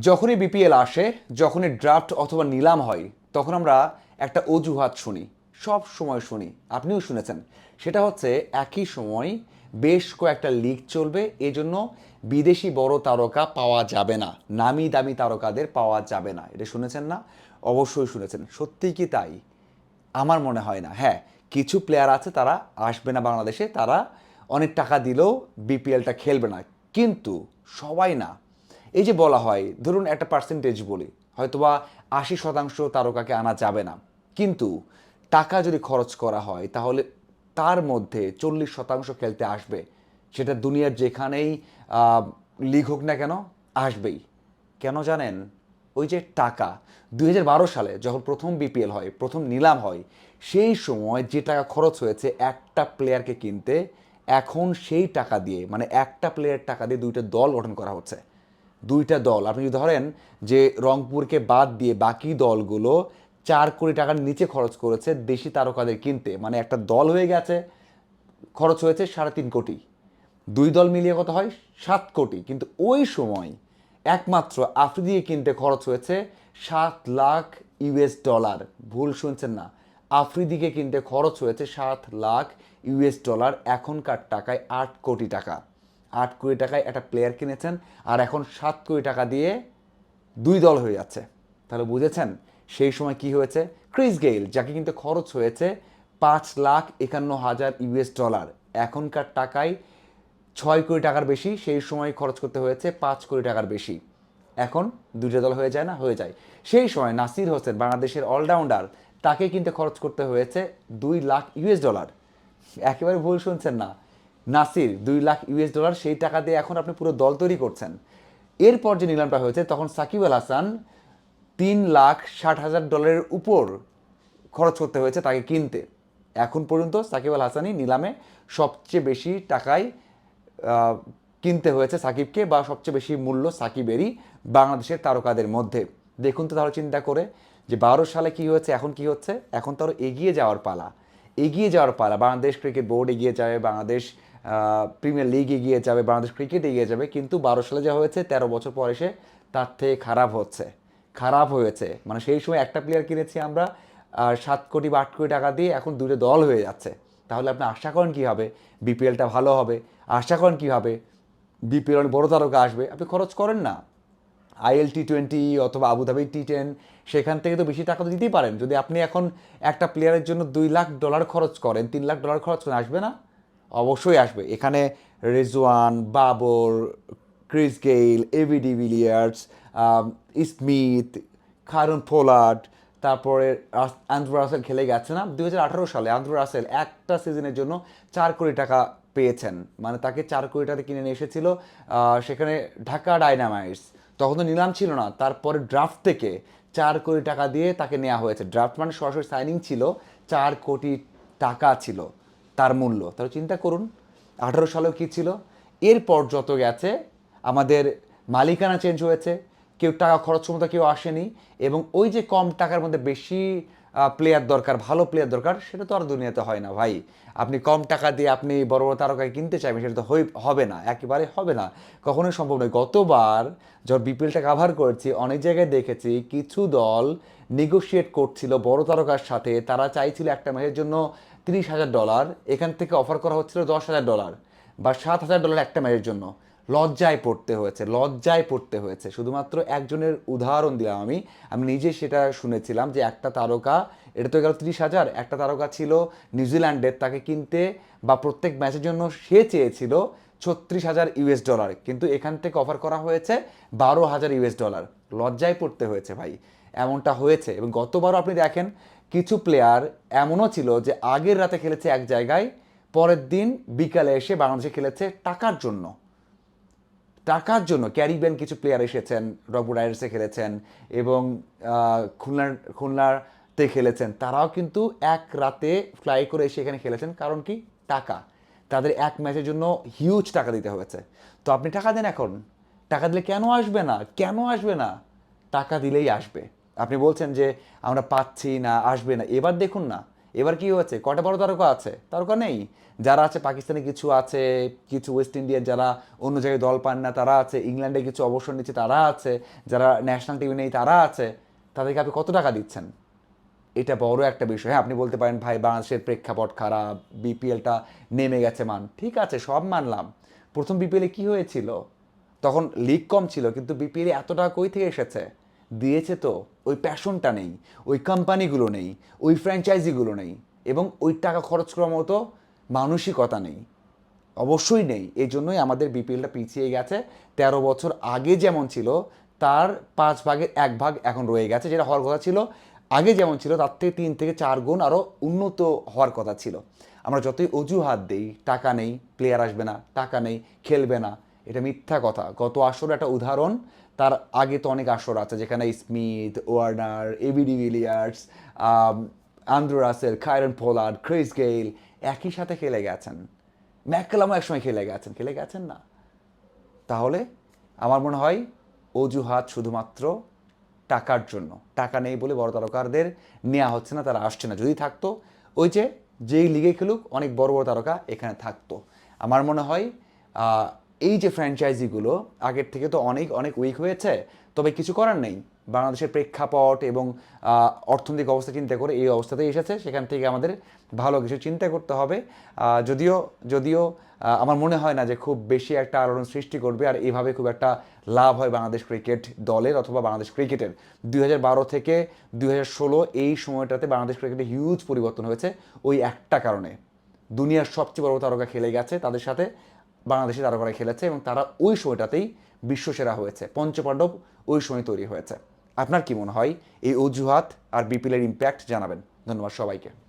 যখনই বিপিএল আসে, যখনই ড্রাফট অথবা নিলাম হয়, তখন আমরা একটা অজুহাত শুনি, সব সময় শুনি। আপনিও শুনেছেন। সেটা হচ্ছে একই সময় বেশ কয়েকটা লিগ চলবে, এজন্য বিদেশি বড় তারকা পাওয়া যাবে না, নামি দামি তারকাদের পাওয়া যাবে না। এটা শুনেছেন না? অবশ্যই শুনেছেন। সত্যিই কি তাই? আমার মনে হয় না। হ্যাঁ কিছু প্লেয়ার আছে তারা আসবে না বাংলাদেশে, তারা অনেক টাকা দিলেও বিপিএলটা খেলবে না। কিন্তু সবাই না এই যে বলা হয়, ধরুন একটা পার্সেন্টেজ বলি, হয়তোবা আশি শতাংশ তারকাকে আনা যাবে না। কিন্তু টাকা যদি খরচ করা হয়, তাহলে তার মধ্যে চল্লিশ শতাংশ খেলতে আসবে। সেটা দুনিয়ার যেখানেই লিগ হোক না কেন, আসবেই। কেন জানেন? ওই যে টাকা, দুই হাজার বারো সালে যখন প্রথম বিপিএল হয়, প্রথম নিলাম হয়, সেই সময় যে টাকা খরচ হয়েছে, একটা প্লেয়ারকে কিনতে, এখন সেই টাকা দিয়ে মানে একটা প্লেয়ার টাকা দিয়ে দুইটা দল গঠন করা হচ্ছে। দুইটা দল। আপনি যদি ধরেন যে রংপুরকে বাদ দিয়ে বাকি দলগুলো চার কোটি টাকার নিচে খরচ করেছে দেশি তারকাদের কিনতে মানে একটা দল হয়ে গেছে, খরচ হয়েছে সাড়ে তিন কোটি। দুই দল মিলিয়ে কত হয়? সাত কোটি। কিন্তু ওই সময় একমাত্র আফ্রিদিকে কিনতে খরচ হয়েছে সাত লাখ ইউএস ডলার। ভুল শুনছেন না। আফ্রিদিকে কিনতে খরচ হয়েছে সাত লাখ ইউএস ডলার। এখনকার টাকায় আট কোটি টাকা। আট কোটি টাকায় একটা প্লেয়ার কিনেছেন আর এখন সাত কোটি টাকা দিয়ে দুই দল হয়ে যাচ্ছে। তাহলে বুঝেছেন? সেই সময় কি হয়েছে? ক্রিস গেইল, যাকে কিন্তু খরচ হয়েছে পাঁচ লাখ একান্ন হাজার ইউএস ডলার। এখনকার টাকায় ছয় কোটি টাকার বেশি, সেই সময় খরচ করতে হয়েছে পাঁচ কোটি টাকার বেশি। এখন দুইটা দল হয়ে যায় না? হয়ে যায়। সেই সময় নাসির হোসেন, বাংলাদেশের অলরাউন্ডার তাকে কিন্তু খরচ করতে হয়েছে দুই লাখ ইউএস ডলার। একেবারে ভুল শুনছেন না। নাসির দুই লাখ ইউএস ডলার সেই টাকা দিয়ে এখন আপনি পুরো দল তৈরি করছেন। এরপর যে নিলামটা হয়েছে, তখন সাকিব আল হাসান তিন লাখ ষাট হাজার ডলারের উপর খরচ করতে হয়েছে তাকে কিনতে। এখন পর্যন্ত সাকিব আল হাসানই নিলামে সবচেয়ে বেশি টাকায় কিনতে হয়েছে সাকিবকে বা সবচেয়ে বেশি মূল্য সাকিবেরই বাংলাদেশের তারকাদের মধ্যে। দেখুন তো তাহলে চিন্তা করে যে বারো সালে কি হয়েছে, এখন কি হচ্ছে? এখন তো আরও এগিয়ে যাওয়ার পালা। এগিয়ে যাওয়ার পালা। বাংলাদেশ ক্রিকেট বোর্ড এগিয়ে যাবে বাংলাদেশ প্রিমিয়ার লিগ এগিয়ে যাবে, বাংলাদেশ ক্রিকেট এগিয়ে যাবে, কিন্তু বারো সালে যা হয়েছে, তেরো বছর পর এসে তার থেকে খারাপ হচ্ছে। খারাপ হয়েছে। মানে সেই সময় একটা প্লেয়ার কিনেছি আমরা সাত কোটি বা আট কোটি টাকা দিয়ে এখন দুটো দল হয়ে যাচ্ছে। তাহলে আপনি আশা করেন কী হবে? বিপিএলটা ভালো হবে। আশা করেন কী হবে? বিপিএল অনেক বড় তারকা আসবে। আপনি খরচ করেন না। আইএল টি টোয়েন্টি অথবা আবুধাবি টি টেন সেখান থেকে তো বেশি টাকা তো দিতেই পারেন। যদি আপনি এখন একটা প্লেয়ারের জন্য দুই লাখ ডলার খরচ করেন, তিন লাখ ডলার খরচ করেন, আসবে না? অবশ্যই আসবে। এখানে Rizwan Babar Chris Gayle AB de Villiers Smith খারুন Pollard তারপরে অ্যান্ড্রু রাসেল খেলে গেছে না? দু হাজার আঠেরো সালে অ্যান্ড্রু রাসেল একটা সিজনের জন্য চার কোটি টাকা পেয়েছেন। মানে তাকে চার কোটি টাকা কিনে নিয়ে এসেছিল সেখানে ঢাকা ডাইনামাইটস তখন তো নিলাম ছিল না। তারপরে ড্রাফট থেকে চার কোটি টাকা দিয়ে তাকে নেওয়া হয়েছে। ড্রাফট মানে সরাসরি সাইনিং ছিল, চার কোটি টাকা ছিল। তার মূল্য। তাহলে চিন্তা করুন, আঠারো সালেও কী ছিল? এরপর যত গেছে, আমাদের মালিকানা চেঞ্জ হয়েছে, কেউ টাকা খরচ ক্ষমতা কেউ আসেনি, এবং ওই যে কম টাকার মধ্যে বেশি প্লেয়ার দরকার, ভালো প্লেয়ার দরকার, সেটা তো আর দুনিয়াতে হয় না ভাই। আপনি কম টাকা দিয়ে আপনি বড় বড় তারকাকে কিনতে চাইবেন, সেটা তো হই- হবে না, একেবারে হবে না। কখনোই সম্ভব নয়। গতবার যখন বিপিএলটা কাভার করেছি, অনেক জায়গায় দেখেছি, কিছু দল নেগোশিয়েট করছিল বড় তারকার সাথে। তারা চাইছিল একটা ম্যাচের জন্য তিরিশ হাজার ডলার এখান থেকে অফার করা হচ্ছিল দশ হাজার ডলার বা সাত হাজার ডলার একটা ম্যাচের জন্য। লজ্জায় পড়তে হয়েছে, লজ্জায় পড়তে হয়েছে। শুধুমাত্র একজনের উদাহরণ দিলাম আমি। আমি নিজে সেটা শুনেছিলাম যে একটা তারকা, এটা তো গেল ত্রিশ হাজার, একটা তারকা ছিল নিউজিল্যান্ডের, তাকে কিনতে বা প্রত্যেক ম্যাচের জন্য সে চেয়েছিল ছত্রিশ হাজার ইউএস ডলার, কিন্তু এখান থেকে অফার করা হয়েছে বারো হাজার ইউএস ডলার। লজ্জায় পড়তে হয়েছে ভাই, এমনটা হয়েছে। এবং গতবারও আপনি দেখেন, কিছু প্লেয়ার এমনও ছিল যে আগের রাতে খেলেছে এক জায়গায়, পরের দিন বিকালে এসে বাংলাদেশে খেলেছে টাকার জন্য। টাকার জন্য ক্যারিবিয়ান কিছু প্লেয়ার এসেছেন রকবুর রাইডার্সে খেলেছেন এবং খুলনার খুলনাতে খেলেছেন। তারাও কিন্তু এক রাতে ফ্লাই করে এসে এখানে খেলেছেন। কারণ কি? টাকা। তাদের এক ম্যাচের জন্য হিউজ টাকা দিতে হয়েছে। তো আপনি টাকা দেন এখন। টাকা দিলে কেন আসবে না? কেন আসবে না? টাকা দিলেই আসবে। আপনি বলছেন যে আমরা পাচ্ছি না, আসবে না। এবার দেখুন না। এবার কি হয়েছে? কটা বড় তারকা আছে? তারকা নেই। যারা আছে, পাকিস্তানে কিছু আছে, কিছু ওয়েস্ট ইন্ডিয়ার যারা অন্য জায়গায় দল পান না, তারা আছে। ইংল্যান্ডে কিছু অবসর নিচ্ছে, তারা আছে। যারা ন্যাশনাল টিমে নেই, তারা আছে। তাদেরকে আপনি কত টাকা দিচ্ছেন? এটা বড় একটা বিষয়। হ্যাঁ আপনি বলতে পারেন, ভাই, বাংলাদেশের প্রেক্ষাপট খারাপ বিপিএলটা নেমে গেছে মান। ঠিক আছে, সব মানলাম। প্রথম বিপিএলে কি হয়েছিল? তখন লিগ কম ছিল, কিন্তু বিপিএলে এত টাকা কই থেকে এসেছে? দিয়েছে তো, ওই প্যাশনটা নেই, ওই কোম্পানিগুলো নেই, ওই ফ্র্যাঞ্চাইজিগুলো নেই, এবং ওই টাকা খরচ করার মতো মানসিকতা নেই। অবশ্যই নেই, এই জন্যই আমাদের বিপিএলটা পিছিয়ে গেছে। তেরো বছর আগে যেমন ছিল, তার পাঁচ ভাগের এক ভাগ এখন রয়ে গেছে, যেটা হওয়ার কথা ছিল। আগে যেমন ছিল, তার থেকে তিন থেকে চার গুণ আরও উন্নত হওয়ার কথা ছিল। আমরা যতই অজুহাত দিই, টাকা নেই প্লেয়ার আসবে না, টাকা নেই, খেলবে না, এটা মিথ্যা কথা। গত আসর একটা উদাহরণ তার আগে তো অনেক আসর আছে যেখানে Smith, Warner ABD Villiers Andrew Russell Kieron Pollard, Chris Gayle একই সাথে খেলে গেছেন। ম্যাককালামও একসময় খেলে গেছেন। খেলে গেছেন না? তাহলে আমার মনে হয় অজুহাত শুধুমাত্র টাকার জন্য। টাকা নেই বলে বড় তারকারদের নেওয়া হচ্ছে না, তারা আসছে না। যদি থাকতো, ওই যে যেই লিগে খেলুক, অনেক বড় বড় তারকা এখানে থাকতো। আমার মনে হয় এই যে ফ্র্যাঞ্চাইজিগুলো আগের থেকে তো অনেক অনেক উইক হয়েছে, তবে কিছু করার নেই। বাংলাদেশের প্রেক্ষাপট এবং অর্থনৈতিক অবস্থা চিন্তা করে এই অবস্থাতেই এসেছে। সেখান থেকে আমাদের ভালো কিছু চিন্তা করতে হবে। যদিও যদিও আমার মনে হয় না যে খুব বেশি একটা আলোড়ন সৃষ্টি করবে আর এইভাবে খুব একটা লাভ হয় বাংলাদেশ ক্রিকেট দলের অথবা বাংলাদেশ ক্রিকেটের। দুই বারো থেকে দুই ষোলো এই সময়টাতে বাংলাদেশ ক্রিকেটে হিউজ পরিবর্তন হয়েছে ওই একটা কারণে। দুনিয়ার সবচেয়ে বড় তারকা খেলে গেছে তাদের সাথে। বাংলাদেশি তারকারা খেলেছে এবং তারা ওই সময়টাতেই বিশ্বসেরা হয়েছে। পঞ্চপাণ্ডব ওই সময় তৈরি হয়েছে। আপনার কি মনে হয়? এই অজুহাত আর বিপিএলের ইম্প্যাক্ট জানাবেন। ধন্যবাদ সবাইকে।